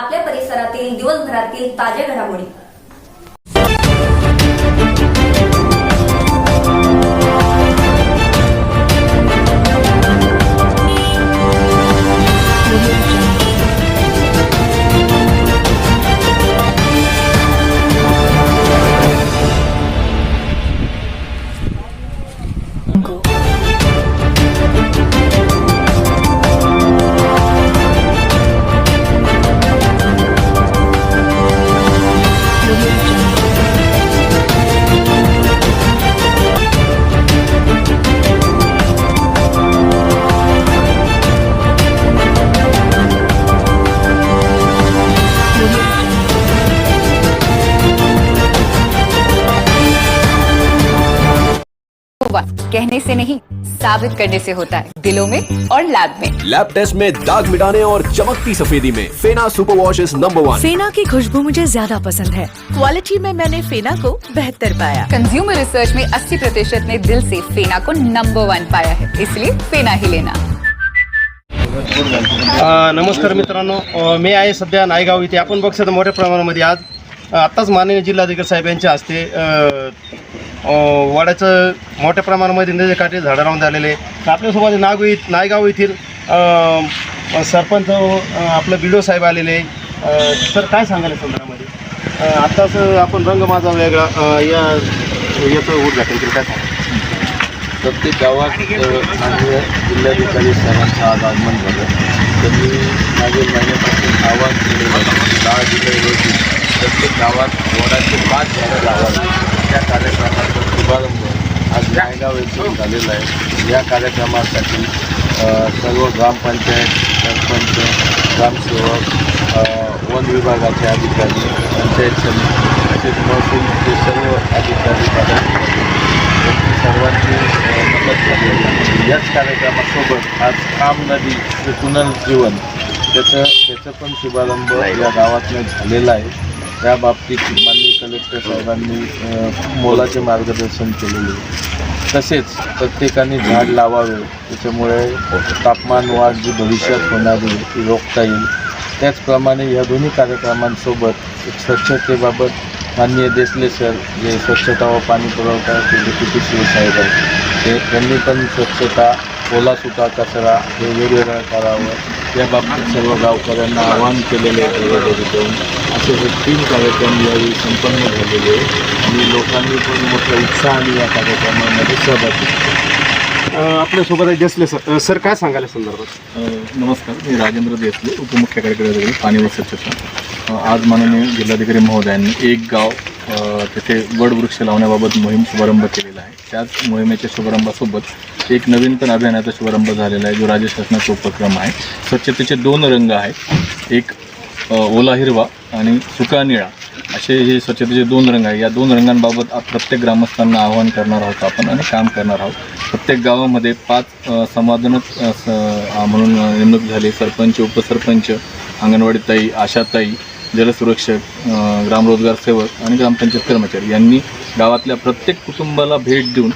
आपल्या परिसरातील दिवसभरातील ताज्या घडामोडी. कहने से नहीं साबित करने से होता है। दिलों में और लैब में। लैब टेस्ट में दाग मिटाने और चमकती सफेदी में। Fena super wash is number one. Fena की खुशबू मुझे ज़्यादा पसंद है। क्वालिटी में मैंने फेना को बेहतर पाया। कंज्यूमर रिसर्च में 80 प्रतिशत ने दिल से फेना को नंबर वन पाया है इसलिए फेना ही लेना। नमस्कार मित्रांनो मी आहे सध्या नायगाव इथे. आपण बघू शकता मोठ्या प्रमाणामध्ये आज आत्ताच माननीय जिल्हाधिकारी साहेब यांच्या हस्ते वाड्याचं मोठ्या प्रमाणामध्ये नदीच्या काठी झाडं लावून झालेले आपल्यासोबत नागव इ- नायगाव येथील सरपंच आपलं बी डी साहेब आलेले. सर काय सांगाल संदर्भामध्ये? आत्ताच आपण रंग माझा वेगळा या याचं उद्घाटन केलं. काय सांगा प्रत्येक गावात अ, जिल्हाधिकारी साहेबांचं आज आगमन झालं. त्यांनी मागील महिन्यापासून आवाहन केलेलं होतं दहा जुलै रोजी प्रत्येक गावात वडाचे पाच झाडं लावावी त्या कार्यक्रमाचा शुभारंभ आज नायगाव झालेला आहे. या कार्यक्रमासाठी सर्व ग्रामपंचायत सरपंच ग्रामसेवक वन विभागाचे अधिकारी पंचायत समिती तसेच महसूलचे सर्व अधिकारी पदाधिकारी सर्वांची मदत झालेली आहे. याच कार्यक्रमासोबत आज काम नदी हे पुनर्जीवन त्याचं त्याचं पण शुभारंभ या गावातनं झालेला आहे. त्या बाबतीत माननीय कलेक्टर साहेबांनी खूप मोलाचे मार्गदर्शन केलेले तसेच प्रत्येकाने झाड लावावे. त्याच्यामुळे तापमान वाढ जी भविष्यात होणारी ती रोखता येईल त्याचप्रमाणे या दोन्ही कार्यक्रमांसोबत एक स्वच्छतेबाबत माननीय देसले सर जे स्वच्छता व पाणी पुरवठा ते डेप्युटी सी साहेब आहेत ते त्यांनी पण स्वच्छता ओला सुका कचरा हे वेगवेगळं करावं या बाबतीत सर्व गावकऱ्यांना आवाहन केलेले आहे जाऊन. असे हे तीन कार्यक्रम यावेळी संपन्न झालेले आहे आणि लोकांनी पण मोठ्या उत्साहाने या कार्यक्रमामध्ये सहभागी आपल्यासोबत आहे देसले सर. सर काय सांगाल या संदर्भात? नमस्कार. मी राजेंद्र देसले उपमुख्य कार्यकारी पाणी व स्वच्छता आज माननीय जिल्हाधिकारी महोदयांनी एक गाव तिथे वडवृक्ष लावण्याबाबत मोहीम शुभारंभ केलेला आहे. त्याच मोहिमेच्या शुभारंभासोबत एक नवीन पण अभियानाचा शुभारंभ झालेला आहे जो राज्य शासनाचा उपक्रम आहे. स्वच्छतेचे दोन रंग आहेत. एक ओला हिरवा आणि सुका निळा. असे हे स्वच्छतेचे दोन रंग आहे या दोन रंगांबाबत प्रत्येक ग्रामस्थांना आवाहन करणार आहोत आपण आणि काम करणार आहोत. प्रत्येक गावामध्ये पाच अ, समाधानच म्हणून नेमणूक झाली. सरपंच उपसरपंच अंगणवाडी ताई आशाताई जलसुरक्षक ग्रामरोजगार सेवक आणि ग्रामपंचायत कर्मचारी यांनी गावातल्या प्रत्येक कुटुंबाला भेट देऊन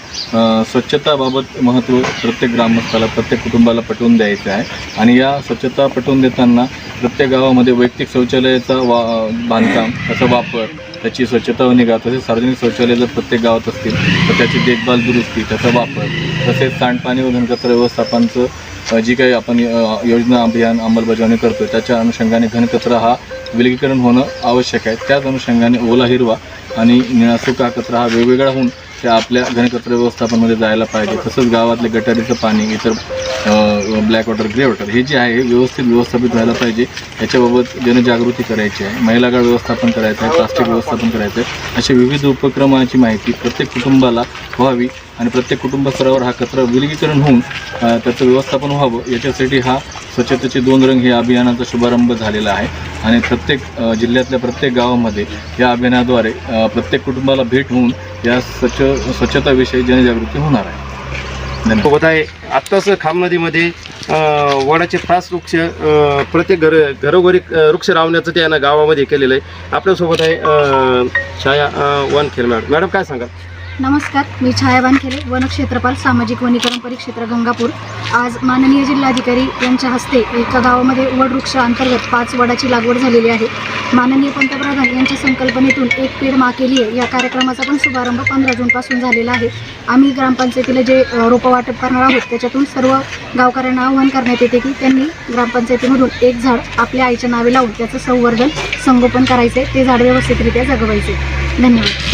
स्वच्छताबाबत महत्त्व प्रत्येक ग्रामस्थाला प्रत्येक कुटुंबाला पटवून द्यायचं आहे. आणि या स्वच्छता पटवून देताना प्रत्येक गावामध्ये वैयक्तिक शौचालयाचा वा बांधकाम त्याचा वापर त्याची स्वच्छता व निगा तसेच सार्वजनिक शौचालय जर प्रत्येक गावात असतील तर त्याची देखभाल दुरुस्ती त्याचा वापर तसेच सांडपाणी व घनकचरा व्यवस्थापनचं जी काही आपण योजना अभियान अंमलबजावणी करतो त्याच्या अनुषंगाने घनकचरा हा विलगीकरण होणं आवश्यक आहे. त्याच अनुषंगाने ओला हिरवा आणि निळा सुका कचरा हा वेगवेगळा होऊन ते आपल्या घनकचरा व्यवस्थापनमध्ये जायला पाहिजे. तसंच गावातले गटारीचं पाणी इतर ब्लॅक वॉटर ग्रे वॉटर हे जे आहे व्यवस्थित व्यवस्थापित व्हायला पाहिजे. याच्याबाबत जनजागृती करायची आहे. महिला गळ व्यवस्थापन करायचं आहे प्लास्टिक व्यवस्थापन करायचं आहे. असे विविध उपक्रमाची माहिती प्रत्येक कुटुंबाला व्हावी आणि प्रत्येक कुटुंब स्तरावर हा कचरा विलगीकरण होऊन त्याचं व्यवस्थापन व्हावं याच्यासाठी हा स्वच्छतेचे दोन रंग हे अभियानाचा शुभारंभ झालेला आहे. आणि प्रत्येक जिल्ह्यातल्या प्रत्येक गावामध्ये या अभियानाद्वारे प्रत्येक कुटुंबाला भेट होऊन या स्वच्छ स्वच्छताविषयी जनजागृती होणार आहे. धन्यवाद. सोबत आहे आत्ताच खाम नदीमध्ये वडाचे पाच वृक्ष प्रत्येक घर घरोघरी वृक्ष लावण्याचं त्यानं गावामध्ये केलेलं आहे. आपल्यासोबत आहे छाया वन खेळ मॅडम. मॅडम काय सांगाल? नमस्कार मी छाया वानखेडे वनक्षेत्रपाल सामाजिक वनीकरण परिक्षेत्र गंगापूर. आज माननीय जिल्हाधिकारी यांच्या हस्ते एका गावामध्ये वडवृक्ष अंतर्गत पाच वडाची लागवड झालेली आहे. माननीय पंतप्रधान यांच्या संकल्पनेतून एक पेड मा केली आहे. या कार्यक्रमाचा पण शुभारंभ पंधरा जूनपासून झालेला आहे. आम्ही ग्रामपंचायतीला जे रोपं वाटप करणार आहोत त्याच्यातून सर्व गावकऱ्यांना आवाहन करण्यात येते की त्यांनी ग्रामपंचायतीमधून एक झाड आपल्या आईच्या नावे लावून त्याचं संवर्धन संगोपन करायचे ते झाड व्यवस्थितरित्या जगवायचे धन्यवाद.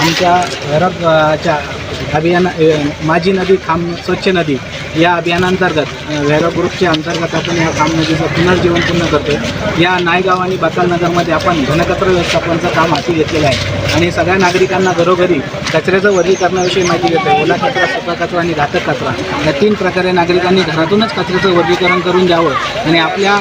आमच्या वैरकच्या अभियाना माझी नदी खाम स्वच्छ नदी. या अभियानांतर्गत वैरक ग्रुपच्या अंतर्गत आपण या खाम नदीचं पुनर्जीवन पूर्ण करतो या नायगाव आणि बकालनगरमध्ये आपण घनकचरा व्यवस्थापनाचं काम हाती घेतलेलं आहे. आणि सगळ्या नागरिकांना घरोघरी कचऱ्याचं वर्गीकरणाविषयी माहिती देतो ओला कचरा सुका कचरा आणि घातक कचरा या तीन प्रकारे नागरिकांनी घरातूनच कचऱ्याचं वर्गीकरण करून द्यावं आणि आपल्या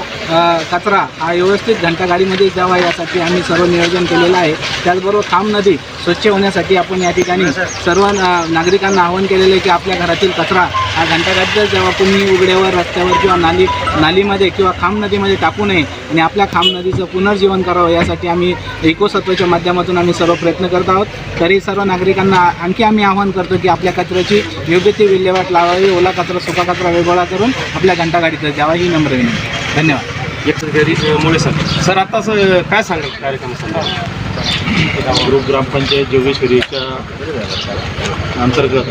कचरा हा व्यवस्थित घंटागाडीमध्ये जावा यासाठी आम्ही सर्व नियोजन केलेलं आहे. त्याचबरोबर खाम नदी स्वच्छ होण्यासाठी आपण या ठिकाणी सर्व नागरिकांना आवाहन केलेलं आहे की आपल्या घरातील कचरा हा घंटागाडीतच जेव्हा तुम्ही उघड्यावर रस्त्यावर किंवा नाली नालीमध्ये किंवा खाम नदीमध्ये टाकू नये आणि आपल्या खाम नदीचं पुनर्जीवन करावं यासाठी आम्ही इकोसत्वाच्या माध्यमातून आम्ही सर्व प्रयत्न करत आहोत. तरी सर्व नागरिकांना आणखी आम्ही आवाहन करतो की आपल्या कचऱ्याची योग्य ती विल्हेवाट लावावी ओला कचरा सुका कचरा वेगळा करून आपल्या घंटागाडीचं द्यावा ही नम्र विनंती. धन्यवाद. एक मुळे सर. सर आताच काय सांगाल? कार्यक्रम ग्रुप ग्रामपंचायत जोगेश्वरीच्या अंतर्गत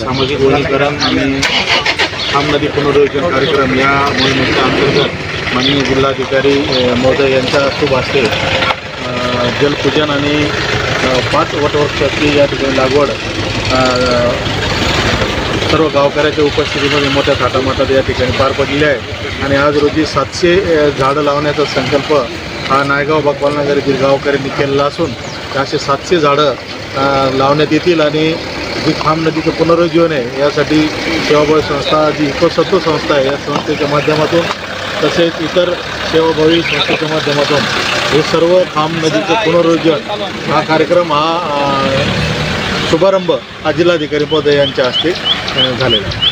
सामाजिक वनीकरण आणि खाम नदी पुनर्योजन कार्यक्रम या मोहिमेच्या अंतर्गत माननीय जिल्हाधिकारी महोदय यांच्या शुभ हस्ते जलपूजन आणि पाच वटवृक्षाची या ठिकाणी लागवड सर्व गावकऱ्याच्या उपस्थितीमध्ये मोठ्या थाटामाटात या ठिकाणी पार पडलेली आहे. आणि आज रोजी सातशे झाडं लावण्याचा संकल्प हा नायगाव बकवालनगर येथील गावकऱ्यांनी केलेला असून असे सातशे झाडं लावण्यात येतील आणि जी खाम नदीचं पुनरुज्जीवन आहे यासाठी सेवाभावी संस्था जी इकोसत्व संस्था आहे या संस्थेच्या माध्यमातून तसेच इतर सेवाभावी संस्थेच्या माध्यमातून हे सर्व खाम नदीचं पुनरुज्जीवन हा कार्यक्रम हा शुभारंभ हा जिल्हाधिकारी महोदय यांच्या हस्ते झालेला आहे.